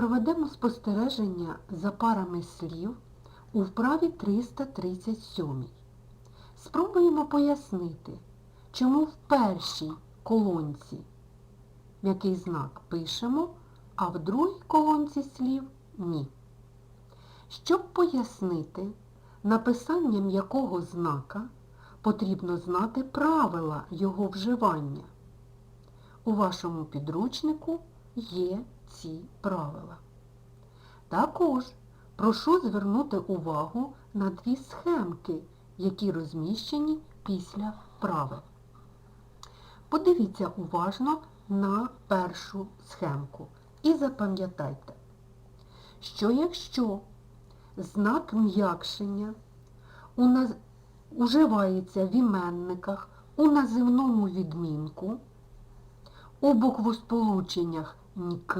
Проведемо спостереження за парами слів у вправі 337. Спробуємо пояснити, чому в першій колонці м'який знак пишемо, а в другій колонці слів ні. Щоб пояснити написання м'якого знака, потрібно знати правила його вживання. У вашому підручнику є ці правила. Також прошу звернути увагу на дві схемки, які розміщені після правил. Подивіться уважно на першу схемку і запам'ятайте, що якщо знак м'якшення уживається в іменниках у називному відмінку, у буквосполученнях НК,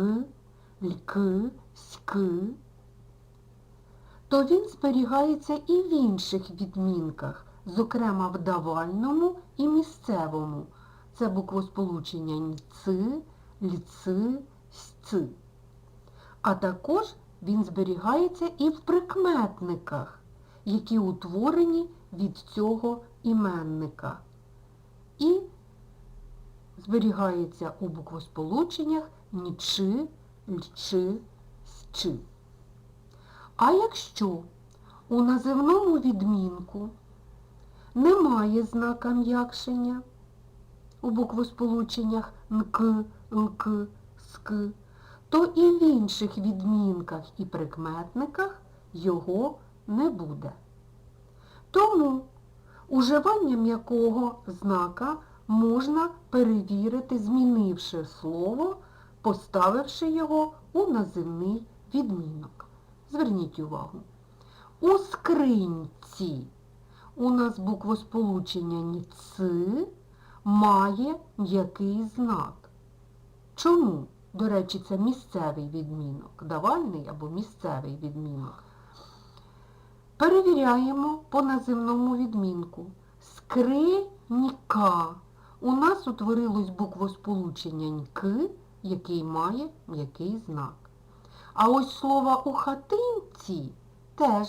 ЛЬК, СЬК, то він зберігається і в інших відмінках, зокрема в давальному і місцевому. Це буквосполучення НЦ, ЛЬЦ, СЦ. А також він зберігається і в прикметниках, які утворені від цього іменника. І зберігається у буквосполученнях нічи, льчи, счи. А якщо у називному відмінку немає знака м'якшення у буквосполученнях нк, лк, ск, то і в інших відмінках і прикметниках його не буде. Тому уживання м'якого знака можна перевірити, змінивши слово, поставивши його у називний відмінок. Зверніть увагу. У скриньці у нас буквосполучення ніци має м'який знак. Чому? До речі, це місцевий відмінок, давальний або місцевий відмінок. Перевіряємо по називному відмінку. Скриніка. У нас утворилось буквосполучення «ньк», який має м'який знак. А ось слово у хатинці теж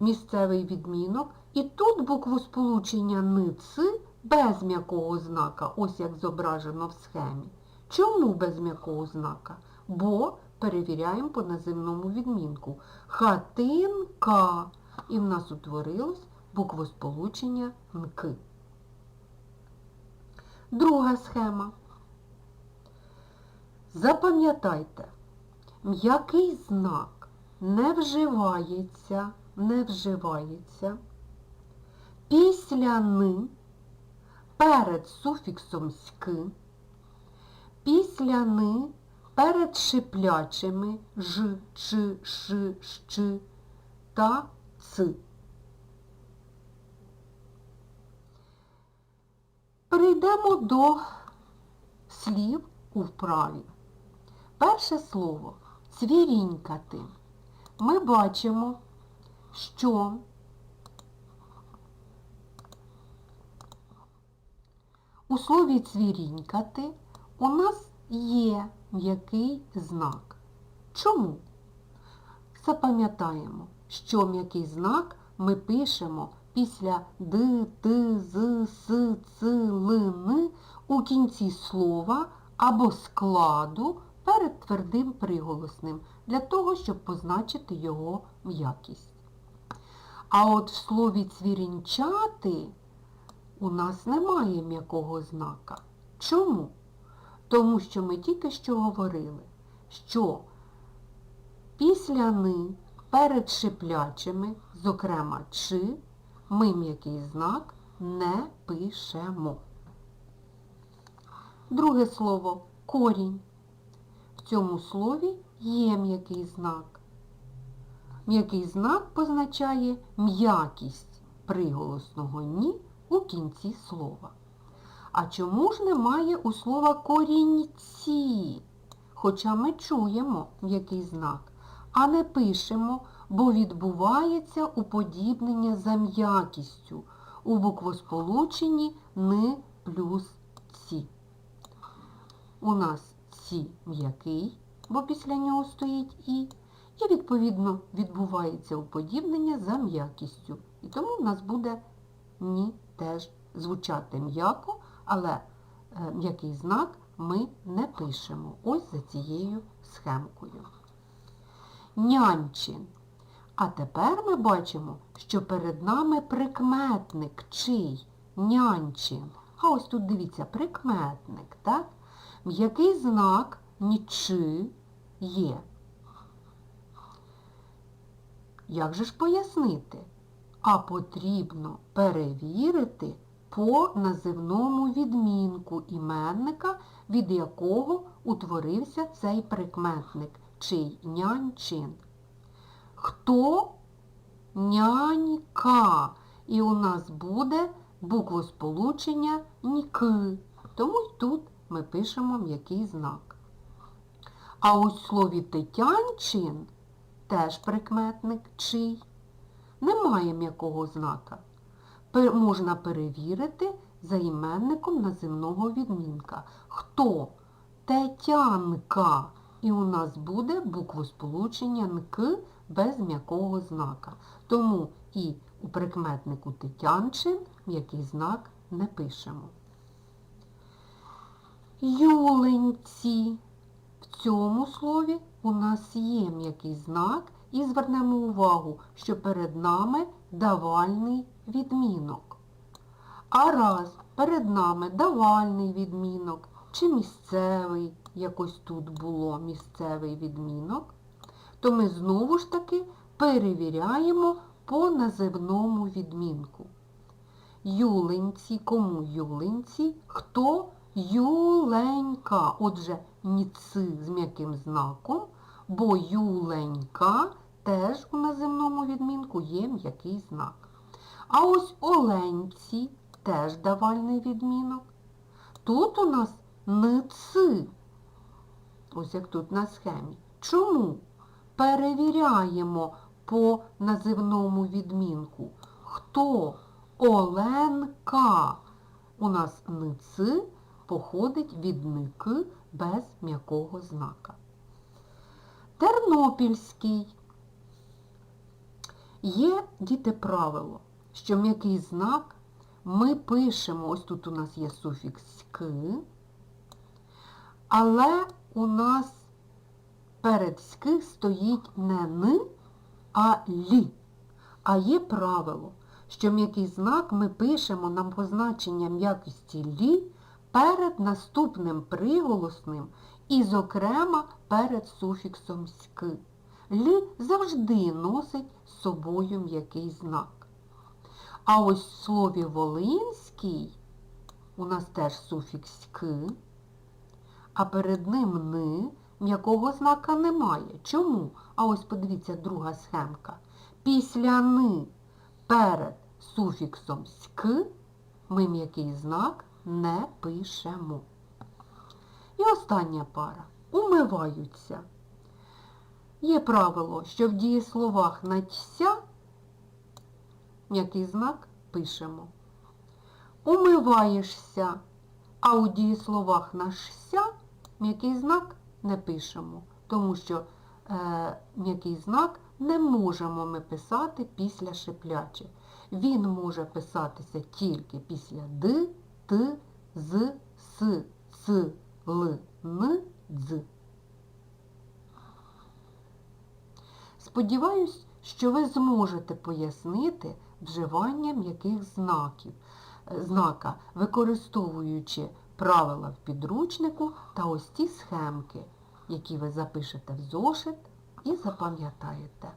місцевий відмінок. І тут буквосполучення «ници» без м'якого знака, ось як зображено в схемі. Чому без м'якого знака? Бо перевіряємо по називному відмінку. Хатинка. І в нас утворилось буквосполучення «нк». Друга схема. Запам'ятайте, м'який знак не вживається, не вживається після «ни», перед суфіксом «ськ», після «ни», перед шиплячими «ж», «ч», «ш», «щ» та «ц». Перейдемо до слів у вправі. Перше слово цвірінькати. Ми бачимо, що у слові цвірінькати у нас є м'який знак. Чому? Запам'ятаємо, що м'який знак ми пишемо після д, т, з, с, ц, л, н у кінці слова або складу перед твердим приголосним, для того, щоб позначити його м'якість. А от в слові цвірінчати у нас немає м'якого знака. Чому? Тому що ми тільки що говорили, що після ни перед шиплячими, зокрема чи, ми м'який знак не пишемо. Друге слово корінь. В цьому слові є м'який знак. М'який знак позначає м'якість приголосного ні у кінці слова. А чому ж немає у слова корінці? Хоча ми чуємо м'який знак, а не пишемо, бо відбувається уподібнення за м'якістю у буквосполученні «ни» плюс «ці». У нас «ці» м'який, бо після нього стоїть І. І, відповідно, відбувається уподібнення за м'якістю. І тому в нас буде ні теж звучати м'яко, але е, м'який знак ми не пишемо. Ось за цією схемкою. Нянчин. А тепер ми бачимо, що перед нами прикметник чий нянчин. А ось тут дивіться, прикметник, так? М'який знак нічи є. Як же ж пояснити? А потрібно перевірити по називному відмінку іменника, від якого утворився цей прикметник, чий нянчин. Хто? Нянька. І у нас буде буквосполучення ніки. Тому й тут ми пишемо м'який знак. А ось слові Тетянчин теж прикметник чий. Немає м'якого знака. Можна перевірити за іменником називного відмінка. Хто? Тетянка. І у нас буде буквосполучення НК без м'якого знака. Тому і у прикметнику Тетянчин м'який знак не пишемо. Юленці. В цьому слові у нас є м'який знак і звернемо увагу, що перед нами давальний відмінок. А раз перед нами давальний відмінок чи місцевий, якось тут було місцевий відмінок, то ми знову ж таки перевіряємо по називному відмінку. Юленці, кому юленці, хто юленька. Отже, ніци з м'яким знаком, бо юленька теж у називному відмінку є м'який знак. А ось оленці теж давальний відмінок. Тут у нас ници. Ось як тут на схемі. Чому? Перевіряємо по називному відмінку. Хто? Оленка. У нас ници походить від ники без м'якого знака. Тернопільський. Є, діти, правило, що м'який знак ми пишемо, ось тут у нас є суфікс «ки», але у нас перед «ски» стоїть не «ни», а «лі». А є правило, що м'який знак ми пишемо на позначення м'якості «лі» перед наступним приголосним і, зокрема, перед суфіксом «ски». Лі завжди носить з собою м'який знак. А ось в слові волинський у нас теж суфікс «ки», а перед ним «ни» м'якого знака немає. Чому? А ось подивіться друга схемка. Після «ни» перед суфіксом «ськ» ми м'який знак не пишемо. І остання пара. Умиваються. Є правило, що в дієсловах на м'який знак пишемо. Умиваєшся, а у дієсловах на «ся» м'який знак не пишемо, тому що е, м'який знак не можемо ми писати після шипляче. Він може писатися тільки після д, т, з, с, ц, л, н, дз. Сподіваюсь, що ви зможете пояснити вживання м'яких знаків, е, знака, використовуючи правила в підручнику та ось ті схемки, які ви запишете в зошит і запам'ятаєте.